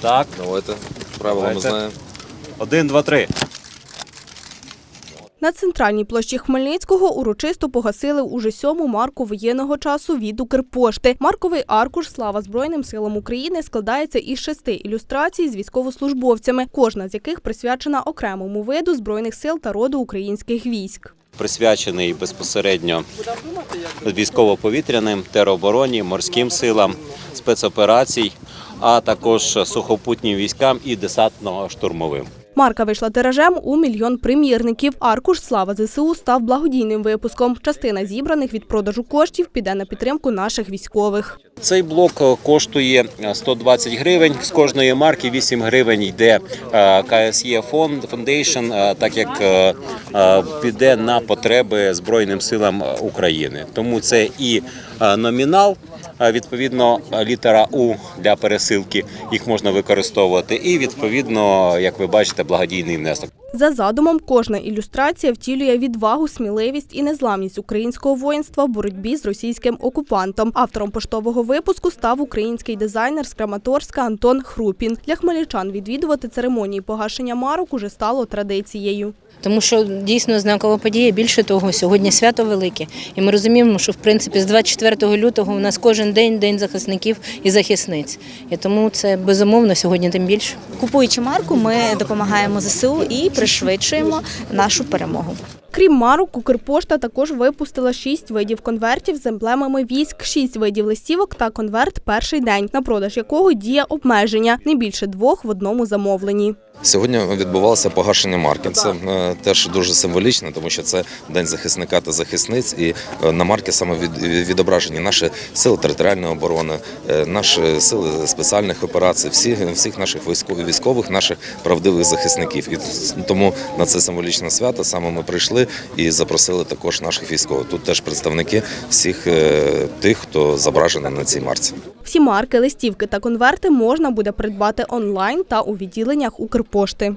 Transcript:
Так, Давайте. Правила ми Давайте. знаємо. один, два, три. На центральній площі Хмельницького урочисто погасили уже сьому марку воєнного часу від Укрпошти. Марковий аркуш Слава Збройним силам України складається із шести ілюстрацій з військовослужбовцями, кожна з яких присвячена окремому виду збройних сил та роду українських військ. Присвячений безпосередньо військово-повітряним, теробороні, морським силам, спецоперацій, а також сухопутнім військам і десантно-штурмовим. Марка вийшла тиражем у мільйон примірників. Аркуш Слава ЗСУ став благодійним випуском. Частина зібраних від продажу коштів піде на підтримку наших військових. Цей блок коштує е, 120 гривень. З кожної марки 8 гривень йде е, КСЄ фонд Foundation, е, так як е, піде на потреби Збройним силам України. Тому це і номінал. Відповідно, літера У для пересилки їх можна використовувати, і відповідно, як ви бачите, благодійний внесок. За задумом, кожна ілюстрація втілює відвагу, сміливість і незламність українського воїнства в боротьбі з російським окупантом. Автором поштового випуску став український дизайнер з Краматорська Антон Хрупін. Для хмельничан відвідувати церемонії погашення марок уже стало традицією. Тому що дійсно знакова подія. Більше того, сьогодні свято велике, і ми розуміємо, що в принципі з 24 лютого у нас кожен день день захисників і захисниць. І тому це безумовно сьогодні тим більше. Купуючи марку, ми допомагаємо ЗСУ і пришвидшуємо нашу перемогу. Крім марок, Укрпошта також випустила шість видів конвертів з емблемами військ, шість видів листівок та конверт перший день, на продаж якого діє обмеження не більше двох в одному замовленні. Сьогодні відбувалося погашення марки. Це е, теж дуже символічно, тому що це день захисника та захисниць. І е, на марки саме від- відображені наші сили територіальної оборони, е, наші сили спеціальних операцій, всі всіх наших військових, наших правдивих захисників. І тому на це символічне свято саме ми прийшли і запросили також наших військових. Тут теж представники всіх е, тих, хто зображений на цій марці. Всі марки, листівки та конверти можна буде придбати онлайн та у відділеннях Укрпошти.